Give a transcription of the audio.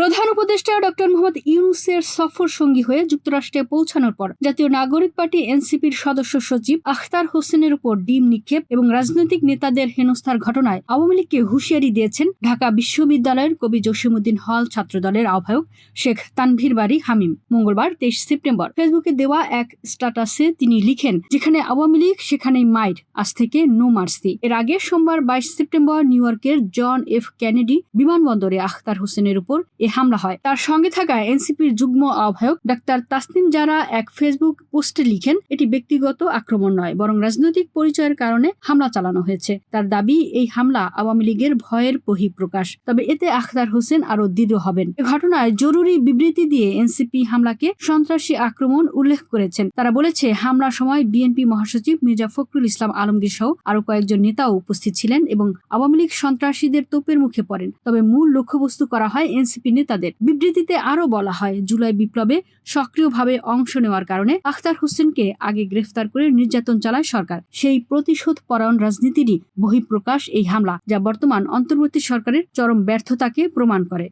প্রধান উপদেষ্টা ডক্টর মোহাম্মদ ইউনুসের সফর সঙ্গী হয়ে যুক্তরাষ্ট্রে পৌঁছানোর পর জাতীয় নাগরিক পার্টি এনসিপির সদস্য সচিব আখতার হোসেনের উপর ডিম নিক্ষেপ এবং রাজনৈতিক নেতাদের হেনস্থার ঘটনায় আওয়ামী লীগকে হুঁশিয়ারি দিয়েছেন ঢাকা বিশ্ববিদ্যালয়ের কবি জসিমুদ্দিন হল ছাত্রদলের আহ্বায়ক শেখ তানভীর বাড়ি হামিম। মঙ্গলবার তেইশ সেপ্টেম্বর ফেসবুকে দেওয়া এক স্ট্যাটাসে তিনি লিখেন, যেখানে আওয়ামী লীগ, সেখানেই মাইর। আজ থেকে নো মার্সি এর আগে সোমবার বাইশ সেপ্টেম্বর নিউ ইয়র্কের জন এফ কেনেডি বিমানবন্দরে আখতার হোসেনের উপর এ হামলা হয়। তার সঙ্গে থাকা এনসিপির যুগ্ম আহ্বায়ক ডাক্তার তাসনিম যারা এক ফেসবুক পোস্টে লিখেন, এটি ব্যক্তিগত আক্রমণ নয়, বরং রাজনৈতিক পরিচয়ের কারণে হামলা চালানো হয়েছে। তার দাবি, এই হামলা আওয়ামী লীগের ভয়ের বহিঃপ্রকাশ। তবে এতে আখতার হোসেন আরও দৃঢ় হবেন। এ ঘটনায় জরুরি বিবৃতি দিয়ে এনসিপি হামলাকে সন্ত্রাসী আক্রমণ উল্লেখ করেছেন। তারা বলেছে, হামলার সময় বিএনপি মহাসচিব মির্জা ফখরুল ইসলাম আলমগীর সহ আরও কয়েকজন নেতাও উপস্থিত ছিলেন এবং আওয়ামী লীগ সন্ত্রাসীদের তোপের মুখে পড়েন। তবে মূল লক্ষ্যবস্তু করা হয় এনসিপি নেতাদের বিবৃতিতে আরও বলা হয়, জুলাই বিপ্লবে সক্রিয়ভাবে অংশ নেওয়ার কারণে আখতার হোসেনকে আগে গ্রেফতার করে নির্যাতন চালায় সরকার। সেই প্রতিশোধ পরায়ণ রাজনীতিরই বহিঃপ্রকাশ এই হামলা, যা বর্তমান অন্তর্বর্তী সরকারের চরম ব্যর্থতাকে প্রমাণ করে।